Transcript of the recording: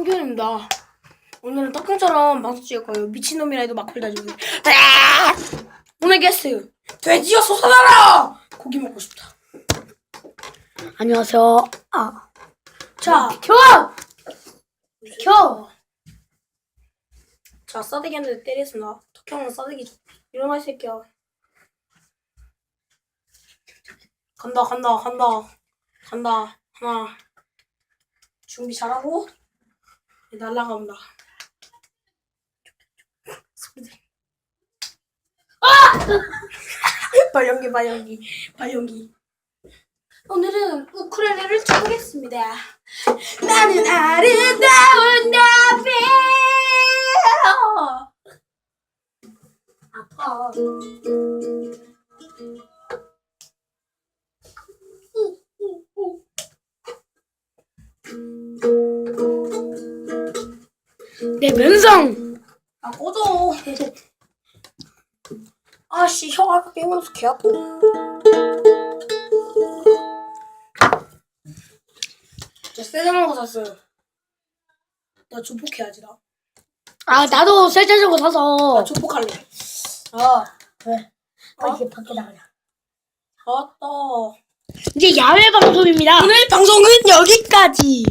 한결입니다. 오늘은 떡국처럼 방송 찍을 거예요. 미친놈이라 해도 막걸리 다지고. 오늘 게스트 돼지여 솟아나라! 고기 먹고 싶다. 안녕하세요. 아, 자, 켜! 켜! 자 싸대기 한대 때리겠습니다. 덕형은 싸대기 줘. 일어나 이 새끼야. 간다 간다 간다 간다 하나 준비 잘하고 날라간다. 소리 들려. 아! 발연기 발연기 발연기. 오늘은 우쿨렐레를 쳐보겠습니다. 나는 아름다운 나비. 아파. 내 면상! 아 꺼져. 아씨 형 아까 깨물어서 개 아파. 저 세자는 거 샀어요. 나 조폭해야지 나. 아, 나도 셀자전거 사서. 나 조폭할래. 아, 왜? 어? 이렇게 밖에 나가자. 아따. 이제 야외 방송입니다. 오늘 방송은 여기까지.